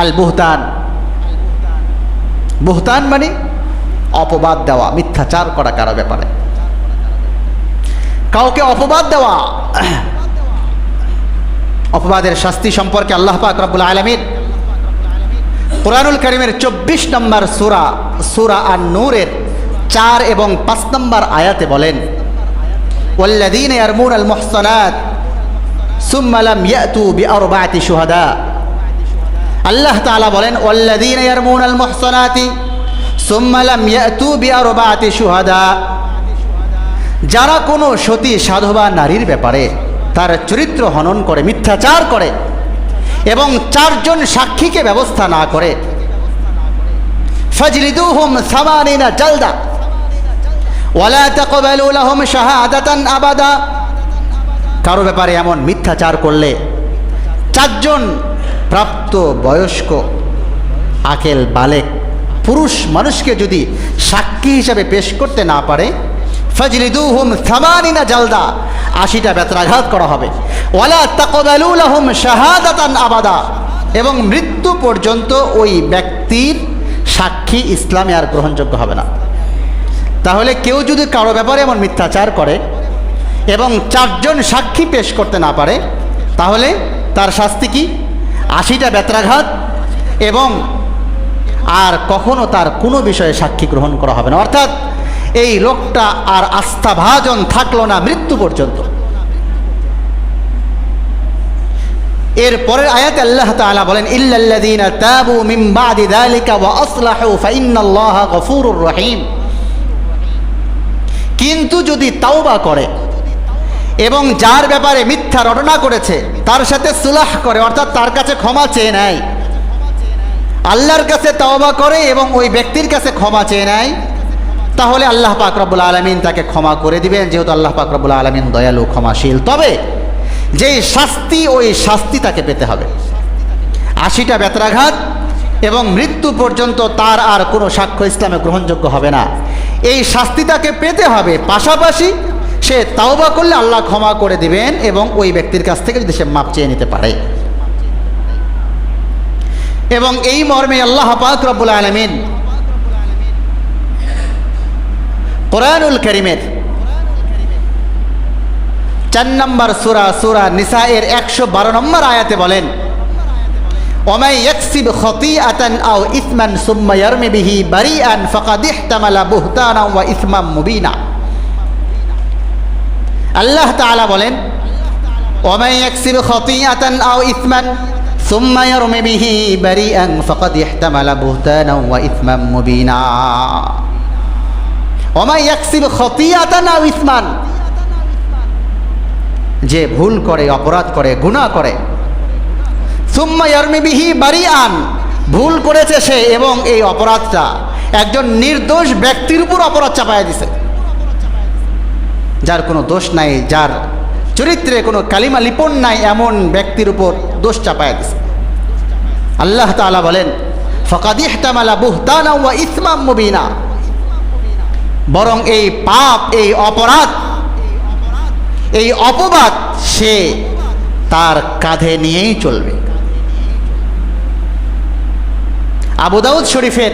আল বুহতান বুহতান মানে অপবাদ দেওয়া মিথ্যাচার করা কারো ব্যাপারে কাউকে অপবাদ দেওয়া অপবাদের শাস্তি সম্পর্কে আল্লাহ পাক রব্বুল আলমিন কোরআনুল করিমের চব্বিশ নম্বর সুরা সুরা আর নূরের চার এবং পাঁচ নম্বর আয়াতে বলেন والذين يرمون المحصنات ثم لم يأتوا بأربعة شهداء আল্লাহ তালা বলেন সুহাদা যারা কোনো সতী সাধবা নারীর ব্যাপারে তার চরিত্র হনন করে, মিথ্যাচার করে এবং চারজন সাক্ষীকে ব্যবস্থা না করে হুম জালদা, ওয়ালা আবাদা। কারও ব্যাপারে এমন মিথ্যাচার করলে চারজন প্রাপ্ত বয়স্ক আকেল বালেক পুরুষ মানুষকে যদি সাক্ষী হিসাবে পেশ করতে না পারে ফজলিদুহুম সামানিনা জালদা, আশিটা বেত্রাঘাত করা হবে। ওয়ালা তাকবালু লাহুম শাহাদাতান আবাদা। এবং মৃত্যু পর্যন্ত ওই ব্যক্তির সাক্ষী ইসলামে আর গ্রহণযোগ্য হবে না। তাহলে কেউ যদি কারও ব্যাপারে এমন মিথ্যাচার করে এবং চারজন সাক্ষী পেশ করতে না পারে, তাহলে তার শাস্তি কি? আশিটা বেত্রাঘাত এবং আর কখনো তার কোনো বিষয়ে সাক্ষী গ্রহণ করা হবে না। অর্থাৎ এই লোকটা আর আস্থাভাজন থাকল না মৃত্যু পর্যন্ত। এর পরের আয়াতে আল্লাহ তাআলা বলেন, ইল্লাল্লাযীনা তাবু মিন বাদি যালিকা ওয়া আসলাহু ফাইন্নাল্লাহা গফুরুর রহিম। কিন্তু যদি তাওবা করে এবং যার ব্যাপারে মিথ্যা রটনা করেছে, তার সাথে সুলাহ করে, অর্থাৎ তার কাছে ক্ষমা চেয়ে নেয়। আল্লাহর কাছে তাওবা করে এবং ওই ব্যক্তির কাছে ক্ষমা চেয়ে নেয়। তাহলে আল্লাহ পাক রব্বুল আলমিন তাকে ক্ষমা করে দিবেন, যেহেতু আল্লাহ পাক রব্বুল আলমিন দয়ালু, ক্ষমাশীল। তবে যেই শাস্তি, ওই শাস্তি তাকে পেতে হবে। আশিটা বেতরাঘাত এবং মৃত্যু পর্যন্ত তার আর কোনো সাক্ষ্য ইসলামে গ্রহণযোগ্য হবে না। এই শাস্তি তাকে পেতে হবে। পাশাপাশি সে তাওবা করলে আল্লাহ ক্ষমা করে দিবেন এবং ওই ব্যক্তির কাছ থেকে যদি সে মাপ চেয়ে নিতে পারে। এবং এই মর্মে আল্লাহ পাক রব্বুল আলমিন কোরআনুল করিমের চার নম্বর সুরা সুরা নিসা এর একশো বারো নম্বর আয়াতে বলেন, ওমাই ইয়াকসিব খতিআতান আও ইসমান সুম্মা ইয়ারমি বিহি বারিআন ফাকাদ ইহতামালা বুহতানা ওয়া মুবিনা। আল্লাহ তাআলা বলেন যে ভুল করে, অপরাধ করে, গুনাহ করে, সুম্মা ইয়ারমিবিহি বারিআন, ভুল করেছে সে এবং এই অপরাধটা একজন নির্দোষ ব্যক্তির উপর অপরাধ চাপায় দিছে। যার কোনো দোষ নাই, যার চরিত্রে কোনো কালিমা লিপন নাই, এমন ব্যক্তির উপর দোষ চাপায় দিছে। আল্লাহ তাআলা বলেন, ফকাদ ইহতামালা বুহতানা ইসমাম মুবিনা। বরং এই পাপ, এই অপরাধ, এই অপবাদ সে তার কাঁধে নিয়েই চলবে। আবু দাউদ শরীফের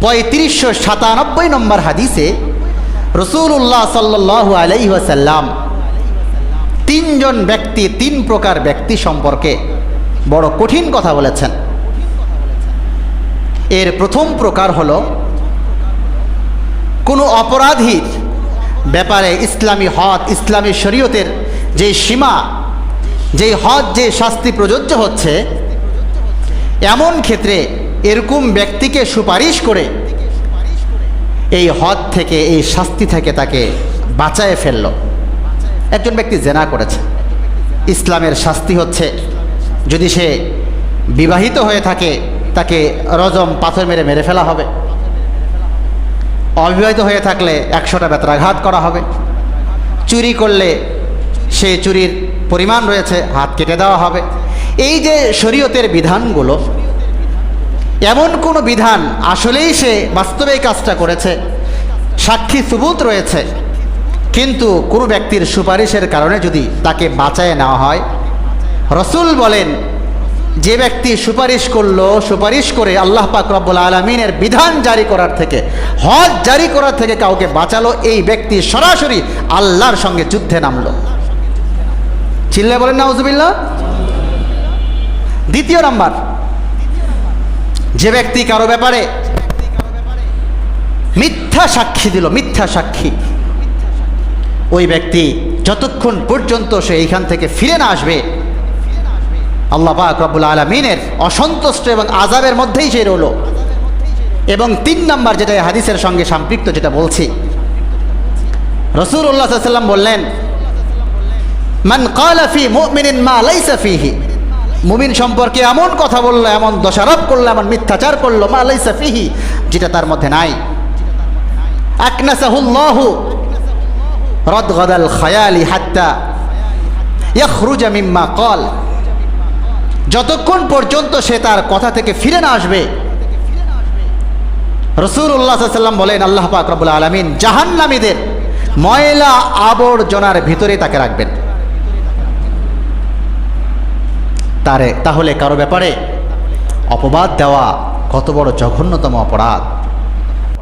পঁয়ত্রিশশো সাতানব্বই নম্বর হাদিসে রসুল্লাহ সাল্লাহ আলাই ওয়াসাল্লাম তিনজন ব্যক্তি, তিন প্রকার ব্যক্তি সম্পর্কে বড় কঠিন কথা বলেছেন। এর প্রথম প্রকার হল, কোনো অপরাধীর ব্যাপারে ইসলামী হদ ইসলামী শরীয়তের যে সীমা যেই হদ যে শাস্তি প্রযোজ্য হচ্ছে, এমন ক্ষেত্রে এরকম ব্যক্তিকে সুপারিশ করে এই হদ থেকে, এই শাস্তি থেকে তাকে বাঁচায় ফেলল। একজন ব্যক্তি জেনা করেছে। ইসলামের শাস্তি হচ্ছে, যদি সে বিবাহিত হয়ে থাকে, তাকে রজম পাথর মেরে মেরে ফেলা হবে। অবিবাহিত হয়ে থাকলে একশোটা বেতরাঘাত করা হবে। চুরি করলে সে চুরির পরিমাণ রয়েছে, হাত কেটে দেওয়া হবে। এই যে শরীয়তের বিধানগুলো এমন কোনো বিধান আসলেই সে বাস্তবে কাজটা করেছে। সাক্ষী সুবুত রয়েছে। কিন্তু কোনো ব্যক্তির সুপারিশের কারণে যদি তাকে বাঁচায় নেওয়া হয়, রসুল বলেন, যে ব্যক্তি সুপারিশ করল, সুপারিশ করে আল্লাহ পাক রব্বুল আলমিনের বিধান জারি করার থেকে, হজ জারি করার থেকে কাউকে বাঁচালো, এই ব্যক্তি সরাসরি আল্লাহর সঙ্গে যুদ্ধে নামলো। চিল্লে বলেন না উজুবিল্লা দ্বিতীয় নাম্বার যে ব্যক্তি কারও ব্যাপারে মিথ্যা সাক্ষী দিল, মিথ্যা সাক্ষী। ওই ব্যক্তি যতক্ষণ পর্যন্ত সে এইখান থেকে ফিরে না আসবে, আল্লাহ পাক আলমিনের অসন্তুষ্ট এবং আজাবের মধ্যেই সে রইল। এবং তিন নম্বর যেটা হাদিসের সঙ্গে সম্পৃক্ত যেটা বলছি রসুল বললেন, মান কালাফি মুমিনিন মা লাইসা ফিহি। মুমিন সম্পর্কে এমন কথা বলল, এমন দোষারোপ করল, এমন মিথ্যাচার করল, মা লাইসা ফিহি, যেটা তার মধ্যে নাই। কল। যতক্ষণ পর্যন্ত সে তার কথা থেকে ফিরে না আসবে রসুল্লাহ সাল্লাম বলেন, আল্লাহ পাক রব্বুল আলমিন জাহান্নামীদের ময়লা আবর্জনার ভিতরে তাকে রাখবেন। তারে তাহলে কারও ব্যাপারে অপবাদ দেওয়া কত বড় জঘন্যতম অপরাধ?